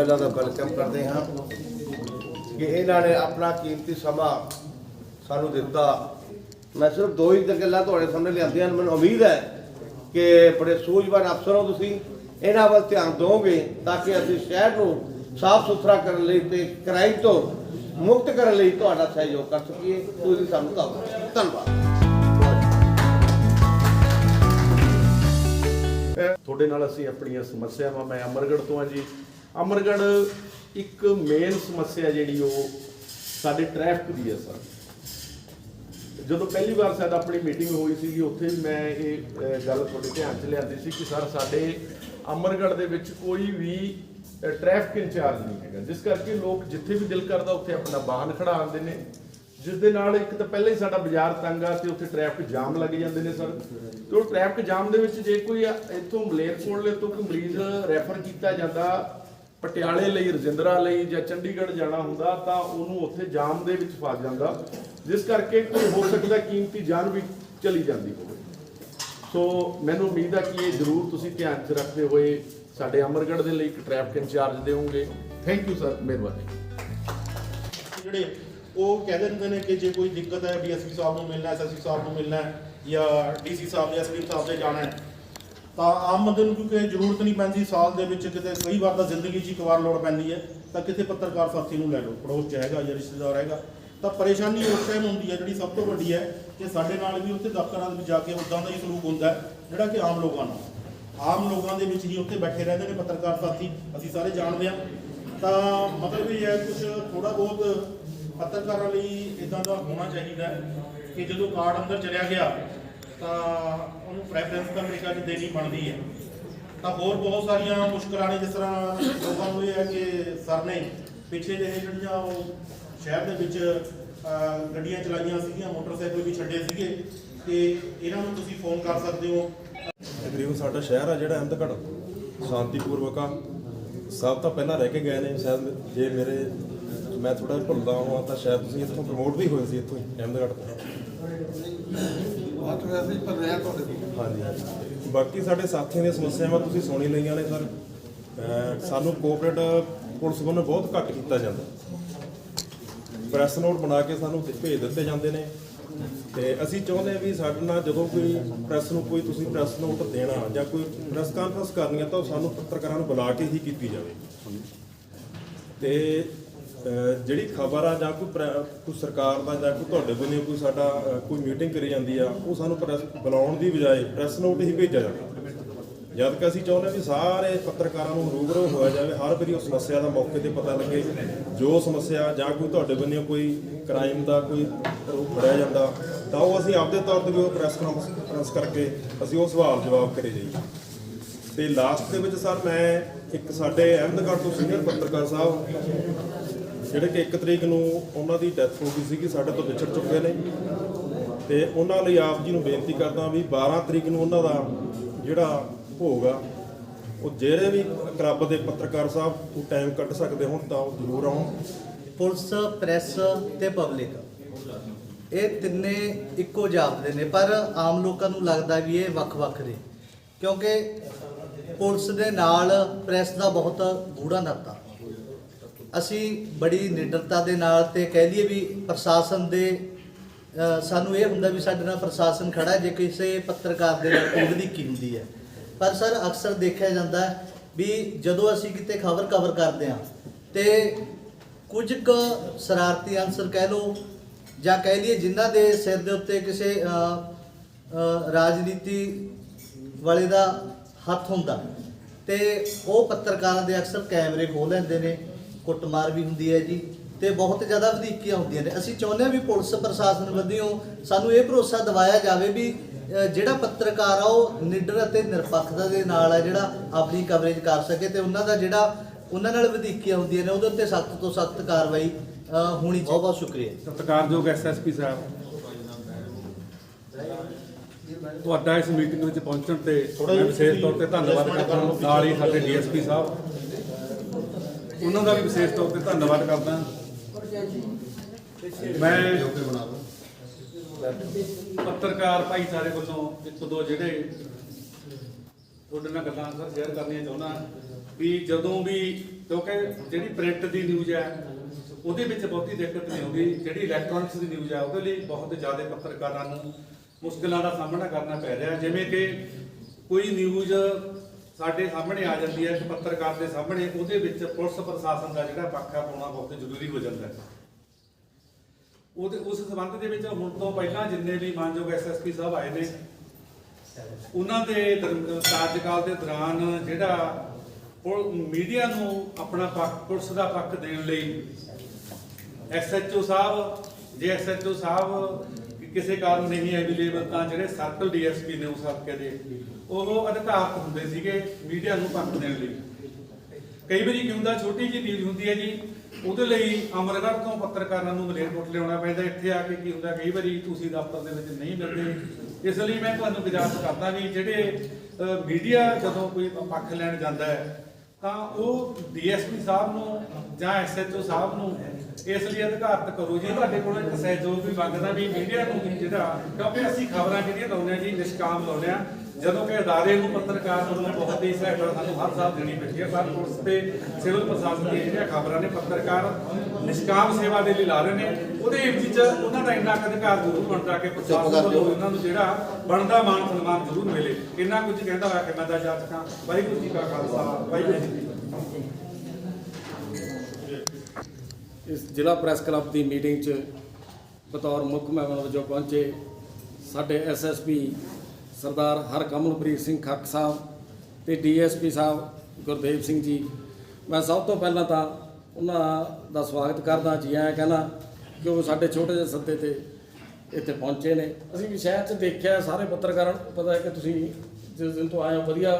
ਪਹਿਲਾਂ ਤਾਂ ਵੈਲਕਮ ਕਰਦੇ ਹਾਂ ਕਿ ਇਹਨਾਂ ਨੇ ਆਪਣਾ ਕੀਮਤੀ ਸਮਾਂ ਸਾਨੂੰ ਦਿੱਤਾ। ਮੈਂ ਸਿਰਫ ਦੋ ਹੀ ਗੱਲਾਂ ਤੁਹਾਡੇ ਸਾਹਮਣੇ ਲਿਆਂਦੀਆਂ ਮੈਨੂੰ ਉਮੀਦ ਹੈ ਕਿ ਬੜੇ ਸੂਝਵਾਨ ਅਫਸਰ ਹੋ ਤੁਸੀਂ। ਇਹਨਾਂ ਵੱਲ ਧਿਆਨ ਦਿਓਗੇ ਤਾਂ ਕਿ ਅਸੀਂ ਸ਼ਹਿਰ ਨੂੰ ਸਾਫ਼ ਸੁਥਰਾ ਕਰਨ ਲਈ ਤੇ ਕ੍ਰਾਈਮ ਤੋਂ ਮੁਕਤ ਕਰਨ ਲਈ ਤੁਹਾਡਾ ਸਹਿਯੋਗ ਕਰ ਸਕੀਏ। ਤੁਸੀਂ ਸਾਨੂੰ ਧੰਨਵਾਦ। ਧੰਨਵਾਦ। ਤੁਹਾਡੇ ਨਾਲ ਅਸੀਂ ਆਪਣੀਆਂ ਸਮੱਸਿਆਵਾਂ, ਮੈਂ ਅਮਰਗੜ੍ਹ ਤੋਂ ਆ ਜੀ। ਅਮਰਗੜ੍ਹ ਇੱਕ ਮੇਨ ਸਮੱਸਿਆ ਜਿਹੜੀ ਉਹ ਸਾਡੇ ਟ੍ਰੈਫਿਕ ਦੀ ਹੈ ਸਰ। ਜਦੋਂ ਪਹਿਲੀ ਵਾਰ ਸਾਡਾ ਆਪਣੀ ਮੀਟਿੰਗ ਹੋਈ ਸੀਗੀ, ਉੱਥੇ ਮੈਂ ਇਹ ਗੱਲ ਤੁਹਾਡੇ ਧਿਆਨ 'ਚ ਲਿਆਂਦੀ ਸੀ ਕਿ ਸਰ ਸਾਡੇ ਅਮਰਗੜ੍ਹ ਦੇ ਵਿੱਚ ਕੋਈ ਵੀ ਟ੍ਰੈਫਿਕ ਇੰਚਾਰਜ ਨਹੀਂ ਹੈਗਾ। ਜਿਸ ਕਰਕੇ ਲੋਕ ਜਿੱਥੇ ਵੀ ਦਿਲ ਕਰਦਾ ਉੱਥੇ ਆਪਣਾ ਵਾਹਨ ਖੜਾ ਆਉਂਦੇ ਨੇ। ਜਿਸ ਦੇ ਨਾਲ ਇੱਕ ਤਾਂ ਪਹਿਲਾਂ ਹੀ ਸਾਡਾ ਬਾਜ਼ਾਰ ਤੰਗ ਆ ਤੇ ਉੱਥੇ ਟ੍ਰੈਫਿਕ ਜਾਮ ਲੱਗ ਜਾਂਦੇ ਨੇ ਸਰ। ਤੇ ਉਹ ਟ੍ਰੈਫਿਕ ਜਾਮ ਦੇ ਵਿੱਚ ਜੇ ਕੋਈ ਇੱਥੋਂ ਮਲੇਰਕੋਟਲੇ ਤੋਂ ਕੋਈ ਮਰੀਜ਼ ਰੈਫਰ ਕੀਤਾ ਜਾਂਦਾ ਪਟਿਆਲੇ ਲਈ, ਰਜਿੰਦਰਾ ਲਈ ਜਾਂ ਚੰਡੀਗੜ੍ਹ ਜਾਣਾ ਹੁੰਦਾ ਤਾਂ ਉਹਨੂੰ ਉੱਥੇ ਜਾਮ ਦੇ ਵਿੱਚ ਫਸ ਜਾਂਦਾ। ਜਿਸ ਕਰਕੇ ਕੋਈ ਹੋ ਸਕਦਾ ਕੀਮਤੀ ਜਾਨ ਵੀ ਚਲੀ ਜਾਂਦੀ ਹੋਵੇ। ਸੋ ਮੈਨੂੰ ਉਮੀਦ ਹੈ ਕਿ ਇਹ ਜ਼ਰੂਰ ਤੁਸੀਂ ਧਿਆਨ 'ਚ ਰੱਖਦੇ ਹੋਏ ਸਾਡੇ ਅਮਰਗੜ੍ਹ ਦੇ ਲਈ ਇੱਕ ਟ੍ਰੈਫਿਕ ਇੰਚਾਰਜ ਦੇਵੋਗੇ। ਥੈਂਕ ਯੂ ਸਰ ਮਿਹਰਬਾਨੀ। ਜਿਹੜੇ ਉਹ ਕਹਿ ਦਿੰਦੇ ਨੇ ਕਿ ਜੇ ਕੋਈ ਦਿੱਕਤ ਹੈ ਡੀਐਸਪੀ ਸਾਹਿਬ ਨੂੰ ਮਿਲਣਾ ਹੈ ਐਸਐਸਪੀ ਸਾਹਿਬ ਨੂੰ ਮਿਲਣਾ ਹੈ ਜਾਂ ਡੀਸੀ ਸਾਹਿਬ ਜਾਂ ਐਸਪੀ ਸਾਹਿਬ ਦੇ ਜਾਣਾ ਹੈ ਤਾਂ ਆਮ ਬੰਦੇ ਨੂੰ ਕਿਉਂਕਿ ਜ਼ਰੂਰਤ ਨਹੀਂ ਪੈਂਦੀ, ਸਾਲ ਦੇ ਵਿੱਚ ਕਿਤੇ ਕਈ ਵਾਰ ਤਾਂ ਜ਼ਿੰਦਗੀ 'ਚ ਇੱਕ ਵਾਰ ਲੋੜ ਪੈਂਦੀ ਹੈ, ਤਾਂ ਕਿਤੇ ਪੱਤਰਕਾਰ ਸਾਥੀ ਨੂੰ ਲੈ ਲਓ, ਪੜੋਸ 'ਚ ਹੈਗਾ ਜਾਂ ਰਿਸ਼ਤੇਦਾਰ ਹੈਗਾ, ਤਾਂ ਪਰੇਸ਼ਾਨੀ ਉਸ ਟਾਈਮ ਹੁੰਦੀ ਹੈ, ਜਿਹੜੀ ਸਭ ਤੋਂ ਵੱਡੀ ਹੈ ਕਿ ਸਾਡੇ ਨਾਲ ਵੀ ਉੱਥੇ ਦਫ਼ਤਰਾਂ ਦੇ ਵਿੱਚ ਜਾ ਕੇ ਉਦਾਂ ਦਾ ਹੀ ਸਲੂਕ ਹੁੰਦਾ ਜਿਹੜਾ ਕਿ ਆਮ ਲੋਕਾਂ ਨਾਲ ਆਮ ਲੋਕਾਂ ਦੇ ਵਿੱਚ ਹੀ ਉੱਥੇ ਬੈਠੇ ਰਹਿੰਦੇ ਨੇ ਪੱਤਰਕਾਰ ਸਾਥੀ, ਅਸੀਂ ਸਾਰੇ ਜਾਣਦੇ ਹਾਂ। ਤਾਂ ਮਤਲਬ ਇਹ ਹੈ ਕੁਝ ਥੋੜਾ ਬਹੁਤ ਪੱਤਰਕਾਰਾਂ ਲਈ ਇਦਾਂ ਦਾ ਹੋਣਾ ਚਾਹੀਦਾ ਕਿ ਜਦੋਂ ਕਾਰਡ ਅੰਦਰ ਚਲਿਆ ਗਿਆ ਤਾਂ ਉਹਨੂੰ ਪ੍ਰੈਫਰੈਂਸ ਤਾਂ ਮੇਰੇ 'ਚ ਦੇਣੀ ਬਣਦੀ ਹੈ। ਤਾਂ ਹੋਰ ਬਹੁਤ ਸਾਰੀਆਂ ਮੁਸ਼ਕਲਾਂ ਨੇ, ਜਿਸ ਤਰ੍ਹਾਂ ਲੋਕਾਂ ਨੂੰ ਇਹ ਹੈ ਕਿ ਸਰ ਨੇ ਪਿੱਛੇ ਜਿਹੇ ਜਿਹੜੀਆਂ ਉਹ ਸ਼ਹਿਰ ਦੇ ਵਿੱਚ ਗੱਡੀਆਂ ਚਲਾਈਆਂ ਸੀਗੀਆਂ, ਮੋਟਰਸਾਈਕਲ ਵੀ ਛੱਡੇ ਸੀਗੇ, ਤੇ ਇਹਨਾਂ ਨੂੰ ਤੁਸੀਂ ਫੋਨ ਕਰ ਸਕਦੇ ਹੋ। ਤਕਰੀਬਨ ਸਾਡਾ ਸ਼ਹਿਰ ਆ ਜਿਹੜਾ ਅਹਿਮਦਗੜ੍ਹ ਸ਼ਾਂਤੀਪੂਰਵਕ ਆ। ਸਭ ਤਾਂ ਪਹਿਲਾਂ ਰਹਿ ਕੇ ਗਏ ਨੇ, ਸ਼ਾਇਦ ਜੇ ਮੇਰੇ, ਮੈਂ ਥੋੜਾ ਭੁੱਲਦਾ ਹਾਂ ਤਾਂ ਸ਼ਾਇਦ ਤੁਸੀਂ ਇੱਥੋਂ ਪ੍ਰਮੋਟ ਵੀ ਹੋਏ ਸੀ, ਇੱਥੋਂ ਹੀ ਅਹਿਮਦਗੜ੍ਹ ਤੋਂ। ਬਾਤ ਵੈਸੇ ਹੀ ਪਰ ਰਿਹਾ ਤੁਹਾਡੇ ਕੋਲ। ਹਾਂਜੀ ਹਾਂਜੀ। ਬਾਕੀ ਸਾਡੇ ਸਾਥੀਆਂ ਦੀਆਂ ਸਮੱਸਿਆਵਾਂ ਤੁਸੀਂ ਸੁਣੀ ਲਈਆਂ ਨੇ ਸਰ। ਸਾਨੂੰ ਕੋਆਪਰੇਟ ਪੁਲਿਸ ਵੱਲੋਂ ਬਹੁਤ ਘੱਟ ਕੀਤਾ ਜਾਂਦਾ। ਪ੍ਰੈਸ ਨੋਟ ਬਣਾ ਕੇ ਸਾਨੂੰ ਭੇਜ ਦਿੱਤੇ ਜਾਂਦੇ ਨੇ। ਤੇ ਅਸੀਂ ਚਾਹੁੰਦੇ ਹਾਂ ਵੀ ਸਾਡੇ ਨਾਲ ਜਦੋਂ ਕੋਈ ਪ੍ਰੈਸ ਨੂੰ ਕੋਈ ਤੁਸੀਂ ਪ੍ਰੈਸ ਨੋਟ ਦੇਣਾ ਜਾਂ ਕੋਈ ਪ੍ਰੈਸ ਕਾਨਫਰੰਸ ਕਰਨੀ ਹੈ ਤਾਂ ਉਹ ਸਾਨੂੰ ਪੱਤਰਕਾਰਾਂ ਨੂੰ ਬੁਲਾ ਕੇ ਹੀ ਕੀਤੀ ਜਾਵੇ। ਤੇ ਜਿਹੜੀ ਖਬਰ ਆ ਜਾਂ ਕੋਈ ਪ੍ਰੈ- ਕੋਈ ਸਰਕਾਰ ਦਾ ਜਾਂ ਕੋਈ ਤੁਹਾਡੇ ਵੱਲੋਂ ਕੋਈ ਸਾਡਾ ਕੋਈ ਮੀਟਿੰਗ ਕਰੀ ਜਾਂਦੀ ਆ, ਉਹ ਸਾਨੂੰ ਪ੍ਰੈਸ ਬੁਲਾਉਣ ਦੀ ਬਜਾਏ ਪ੍ਰੈਸ ਨੋਟ ਹੀ ਭੇਜਿਆ ਜਾਂਦਾ। ਜਦ ਕਿ ਅਸੀਂ ਚਾਹੁੰਦੇ ਹਾਂ ਵੀ ਸਾਰੇ ਪੱਤਰਕਾਰਾਂ ਨੂੰ ਰੂਬਰੂ ਹੋਇਆ ਜਾਵੇ, ਹਰ ਵਾਰੀ ਉਸ ਸਮੱਸਿਆ ਦਾ ਮੌਕੇ ਤੇ ਪਤਾ ਲੱਗੇ, ਜੋ ਸਮੱਸਿਆ ਜਾਂ ਕੋਈ ਤੁਹਾਡੇ ਵੱਲੋਂ ਕੋਈ ਕ੍ਰਾਈਮ ਦਾ ਕੋਈ ਉਹ ਫੜਿਆ ਜਾਂਦਾ, ਤਾਂ ਉਹ ਅਸੀਂ ਆਪਦੇ ਤੌਰ ਤੇ ਵੀ ਉਹ ਪ੍ਰੈਸ ਕਾਨਫਰੰਸ ਕਰਕੇ ਅਸੀਂ ਉਹ ਸਵਾਲ ਜਵਾਬ ਕਰੇ ਜਾਈਏ। ਤੇ ਲਾਸਟ ਦੇ ਵਿੱਚ ਸਰ ਮੈਂ ਇੱਕ ਸਾਡੇ ਅਹਿਮਦਗੜ੍ਹ ਤੋਂ ਸੀਨੀਅਰ ਪੱਤਰਕਾਰ ਸਾਹਿਬ ਜਿਹੜੇ ਕਿ 1 ਤਰੀਕ ਨੂੰ ਉਹਨਾਂ ਦੀ ਡੈਥ ਹੋ ਗਈ ਸੀਗੀ, ਸਾਡੇ ਤੋਂ ਵਿਛੜ ਚੁੱਕੇ ਨੇ। ਤੇ ਉਹਨਾਂ ਲਈ ਆਪ ਜੀ ਨੂੰ ਬੇਨਤੀ ਕਰਦਾ ਵੀ 12 ਤਰੀਕ ਨੂੰ ਉਹਨਾਂ ਦਾ ਜਿਹੜਾ ਭੋਗ ਆ, ਉਹ ਜਿਹੜੇ ਵੀ ਕਲੱਬ ਦੇ ਪੱਤਰਕਾਰ ਸਾਹਿਬ ਉਹ ਟਾਈਮ ਕੱਢ ਸਕਦੇ ਹੋਣ ਤਾਂ ਉਹ ਜ਼ਰੂਰ ਆਉਣ। ਪੁਲਿਸ ਪ੍ਰੈਸ ਤੇ ਪਬਲਿਕ ਇਹ ਤਿੰਨੇ ਇੱਕੋ ਜਾਪਦੇ ਨੇ, ਪਰ ਆਮ ਲੋਕਾਂ ਨੂੰ ਲੱਗਦਾ ਵੀ ਇਹ ਵੱਖ-ਵੱਖ ਨੇ। ਕਿਉਂਕਿ ਪੁਲਿਸ ਦੇ ਨਾਲ ਪ੍ਰੈਸ ਦਾ ਬਹੁਤ ਗੂੜਾ ਨਾਤਾ। ਅਸੀਂ ਬੜੀ ਨਿਡਰਤਾ ਦੇ ਨਾਲ ਤੇ ਕਹਿ ਲਈਏ ਵੀ ਪ੍ਰਸ਼ਾਸਨ ਦੇ ਸਾਨੂੰ ਇਹ ਹੁੰਦਾ ਵੀ ਸਾਡੇ ਨਾਲ ਪ੍ਰਸ਼ਾਸਨ ਖੜਾ ਜੇ ਕਿਸੇ ਪੱਤਰਕਾਰ ਦੇ ਨਾਲ ਕੋਈ ਕੀ ਹੁੰਦੀ ਹੈ। ਪਰ ਸਰ, ਅਕਸਰ ਦੇਖਿਆ ਜਾਂਦਾ ਵੀ ਜਦੋਂ ਅਸੀਂ ਕਿਤੇ ਖਬਰ ਕਵਰ ਕਰਦੇ ਹਾਂ ਤੇ ਕੁਝ ਕੁ ਸ਼ਰਾਰਤੀ ਅਨਸਰ ਕਹਿ ਲਓ ਜਾਂ ਕਹਿ ਲਈਏ ਜਿਨ੍ਹਾਂ ਦੇ ਸਿਰ ਦੇ ਉੱਤੇ ਕਿਸੇ ਰਾਜਨੀਤੀ ਵਾਲੇ ਦਾ ਹੱਥ ਹੁੰਦਾ ਤੇ ਉਹ ਪੱਤਰਕਾਰਾਂ ਦੇ ਅਕਸਰ ਕੈਮਰੇ ਖੋਹ ਲੈਂਦੇ ਨੇ। ਕੁੱਟਮਾਰ ਵੀ ਹੁੰਦੀ ਹੈ ਜੀ ਤੇ ਬਹੁਤ ਜ਼ਿਆਦਾ ਵਧੀਕੀਆਂ ਹੁੰਦੀਆਂ ਨੇ। ਅਸੀਂ ਚਾਹੁੰਦੇ ਹਾਂ ਵੀ ਪੁਲਿਸ ਪ੍ਰਸ਼ਾਸਨ ਵੱਲੋਂ ਸਾਨੂੰ ਇਹ ਭਰੋਸਾ ਦਿਵਾਇਆ ਜਾਵੇ ਵੀ ਜਿਹੜਾ ਪੱਤਰਕਾਰ ਆ ਉਹ ਨਿਡਰ ਅਤੇ ਨਿਰਪੱਖਤਾ ਦੇ ਨਾਲ ਆ ਜਿਹੜਾ ਆਪਣੀ ਕਵਰੇਜ ਕਰ ਸਕੇ ਤੇ ਉਹਨਾਂ ਦਾ ਜਿਹੜਾ ਉਹਨਾਂ ਨਾਲ ਵਧੀਕੀਆਂ ਹੁੰਦੀਆਂ ਨੇ ਉਹਦੇ ਉੱਤੇ ਸਖਤ ਤੋਂ ਸਖਤ ਕਾਰਵਾਈ ਹੋਣੀ ਚਾਹੀਦੀ। ਬਹੁਤ ਬਹੁਤ ਸ਼ੁਕਰੀਆ ਸਤਿਕਾਰਯੋਗ ਐਸਐਸਪੀ ਸਾਹਿਬ। ਤੁਹਾਡਾ ਇਸ ਮੀਟਿੰਗ ਵਿੱਚ ਪਹੁੰਚਣ ਤੇ ਮੈਂ ਵਿਸ਼ੇਸ਼ ਤੌਰ ਤੇ ਧੰਨਵਾਦ ਕਰਦਾ ਹਾਂ। ਨਾਲ ਹੀ ਸਾਡੇ ਡੀਐਸਪੀ ਸਾਹਿਬ। ਉਹਨਾਂ ਦਾ ਵੀ ਵਿਸ਼ੇਸ਼ ਤੌਰ ਤੇ ਧੰਨਵਾਦ ਕਰਦਾ। ਮੈਂ ਪੱਤਰਕਾਰ ਭਾਈਚਾਰੇ ਵੱਲੋਂ ਇੱਕ ਦੋ ਜਿਹੜੇ ਤੁਹਾਡੇ ਨਾਲ ਗੱਲਾਂ ਸਰ ਸ਼ੇਅਰ ਕਰਨੀਆਂ ਚਾਹੁੰਦਾ ਵੀ ਜਦੋਂ ਵੀ ਕਿਉਂਕਿ ਜਿਹੜੀ ਪ੍ਰਿੰਟ ਦੀ ਨਿਊਜ਼ ਹੈ, ਉਹਦੇ ਵਿੱਚ ਬਹੁਤੀ ਦਿੱਕਤ ਨਹੀਂ ਆਉਂਦੀ। ਜਿਹੜੀ ਇਲੈਕਟ੍ਰੋਨਿਕਸ ਦੀ ਨਿਊਜ਼ ਹੈ, ਉਹਦੇ ਲਈ ਬਹੁਤ ਜ਼ਿਆਦਾ ਪੱਤਰਕਾਰਾਂ ਨੂੰ ਮੁਸ਼ਕਲਾਂ ਦਾ ਸਾਹਮਣਾ ਕਰਨਾ ਪੈ ਰਿਹਾ। ਜਿਵੇਂ ਕਿ ਕੋਈ ਨਿਊਜ਼ ਸਾਡੇ ਸਾਹਮਣੇ ਆ ਜਾਂਦੀ ਹੈ ਇੱਕ ਪੱਤਰਕਾਰ ਦੇ ਸਾਹਮਣੇ, ਉਹਦੇ ਵਿੱਚ ਪੁਲਿਸ ਪ੍ਰਸ਼ਾਸਨ ਦਾ ਜਿਹੜਾ ਪੱਖ ਹੈ ਪਾਉਣਾ ਬਹੁਤ ਜ਼ਰੂਰੀ ਹੋ ਜਾਂਦਾ ਹੈ। ਉਹਦੇ, ਉਸ ਸੰਬੰਧ ਦੇ ਵਿੱਚ ਹੁਣ ਤੋਂ ਪਹਿਲਾਂ ਜਿੰਨੇ ਵੀ ਮਾਨਯੋਗ ਐਸਐਸਪੀ ਸਾਹਿਬ ਆਏ ਨੇ, ਉਹਨਾਂ ਦੇ ਕਾਰਜਕਾਲ ਦੇ ਦੌਰਾਨ ਜਿਹੜਾ ਮੀਡੀਆ ਨੂੰ ਆਪਣਾ ਪੱਖ, ਪੁਲਿਸ ਦਾ ਪੱਖ ਦੇਣ ਲਈ ਐਸਐਚਓ ਸਾਹਿਬ, ਜੇ ਐਸਐਚਓ ਸਾਹਿਬ ਕਿਸੇ ਕਾਰਨ ਨਹੀਂ ਅਵੇਲੇਬਲ ਤਾਂ ਜਿਹੜੇ ਸਰਕਲ ਡੀਐਸਪੀ ਨੇ ਉਸ ਹਲਕੇ ਦੇ ਉਹ ਅਧਿਕਾਰਤ ਹੁੰਦੇ ਸੀਗੇ ਮੀਡੀਆ ਨੂੰ ਪੱਖ ਦੇਣ ਲਈ। ਕਈ ਵਾਰੀ ਕੀ ਹੁੰਦਾ, ਛੋਟੀ ਜਿਹੀ ਨਿਊਜ਼ ਹੁੰਦੀ ਹੈ ਜੀ, ਉਹਦੇ ਲਈ ਅਮਰਗੜ੍ਹ ਤੋਂ ਪੱਤਰਕਾਰਾਂ ਨੂੰ ਮਲੇਰਕੋਟ ਲਿਆਉਣਾ ਪੈਂਦਾ। ਇੱਥੇ ਆ ਕੇ ਕੀ ਹੁੰਦਾ, ਕਈ ਵਾਰੀ ਤੁਸੀਂ ਦਫ਼ਤਰ ਦੇ ਵਿੱਚ ਨਹੀਂ ਮਿਲਦੇ। ਇਸ ਲਈ ਮੈਂ ਤੁਹਾਨੂੰ ਗੁਜ਼ਾਰਿਸ਼ ਕਰਦਾ ਵੀ ਜਿਹੜੇ ਮੀਡੀਆ ਜਦੋਂ ਕੋਈ ਪੱਖ ਲੈਣ ਜਾਂਦਾ ਹੈ, ਤਾਂ ਉਹ ਡੀਐਸਪੀ ਸਾਹਿਬ ਨੂੰ ਜਾਂ ਐਸਐਚਓ ਸਾਹਿਬ ਨੂੰ ਇਸ ਲਈ ਅਧਿਕਾਰਤ ਕਰੋ ਜੀ। ਤੁਹਾਡੇ ਕੋਲ ਇੱਕ ਸਹਿਯੋਗ ਵੀ ਮੰਗਦਾ ਵੀ ਮੀਡੀਆ ਨੂੰ ਵੀ ਜਿਹੜਾ ਕਿਉਂਕਿ ਅਸੀਂ ਖਬਰਾਂ ਜਿਹੜੀਆਂ ਲਾਉਂਦੇ ਹਾਂ ਜੀ ਨਿਸ਼ਕਾਮ ਲਾਉਂਦੇ ਹਾਂ। ਜਦੋਂ ਕਿ ਅਦਾਰੇ ਨੂੰ ਪੱਤਰਕਾਰ ਵੱਲੋਂ ਬਹੁਤ ਹੀ ਸਹਾਇਤਾ ਸਾਨੂੰ ਹਰ ਸਾਲ ਦੇਣੀ ਪੈਂਦੀ ਹੈ। ਪਰ ਪੁਲਿਸ ਤੇ ਸਿਵਲ ਪ੍ਰਸ਼ਾਸਨ ਦੀਆਂ ਜਿਹੜੀਆਂ ਖਬਰਾਂ ਨੇ ਪੱਤਰਕਾਰ ਨਿਸ਼ਕਾਮ ਸੇਵਾ ਦੇ ਲਈ ਲਾ ਰਹੇ ਨੇ ਉਹਦੇ ਵਿੱਚ ਉਹਨਾਂ ਦਾ ਇੰਨਾ ਅਧਿਕਾਰ ਜ਼ਰੂਰ ਬਣਦਾ ਕਿ ਪ੍ਰਸ਼ਾਸਨ ਵੱਲੋਂ ਉਹਨਾਂ ਨੂੰ ਜਿਹੜਾ ਬਣਦਾ ਮਾਨ ਸਨਮਾਨ ਜ਼ਰੂਰ ਮਿਲੇ। ਇੰਨਾ ਕੁਝ ਕਹਿੰਦਾ ਹੋਇਆ ਕਿ ਮੈਂ ਤਾਂ ਜਾਚਕਾਂ ਵਾਹਿਗੁਰੂ ਜੀ ਕਾ ਖਾਲਸਾ ਵਾਹਿਗੁਰੂ ਜੀ ਕੀ ਫਤਿਹ। ਇਸ ਜ਼ਿਲ੍ਹਾ ਪ੍ਰੈਸ ਕਲੱਬ ਦੀ ਮੀਟਿੰਗ 'ਚ ਬਤੌਰ ਮੁੱਖ ਮਹਿਮਾਨ ਵਜੋਂ ਪਹੁੰਚੇ ਸਾਡੇ ਐਸਐਸਪੀ ਸਰਦਾਰ ਹਰਕਮਲਪ੍ਰੀਤ ਸਿੰਘ ਖੱਕ ਸਾਹਿਬ ਤੇ ਡੀਐਸਪੀ ਸਾਹਿਬ ਗੁਰਦੇਵ ਸਿੰਘ ਜੀ। ਮੈਂ ਸਭ ਤੋਂ ਪਹਿਲਾਂ ਤਾਂ ਉਹਨਾਂ ਦਾ ਸਵਾਗਤ ਕਰਦਾ, ਜੀ ਆਇਆਂ ਕਹਿੰਦਾ ਕਿ ਉਹ ਸਾਡੇ ਛੋਟੇ ਜਿਹੇ ਸੱਦੇ ਤੇ ਇੱਥੇ ਪਹੁੰਚੇ ਨੇ। ਅਸੀਂ ਵੀ ਸ਼ਹਿਰ 'ਚ ਦੇਖਿਆ, ਸਾਰੇ ਪੱਤਰਕਾਰਾਂ ਨੂੰ ਪਤਾ ਹੈ ਕਿ ਤੁਸੀਂ ਜਿਸ ਦਿਨ ਤੋਂ ਆਏ ਹੋ, ਵਧੀਆ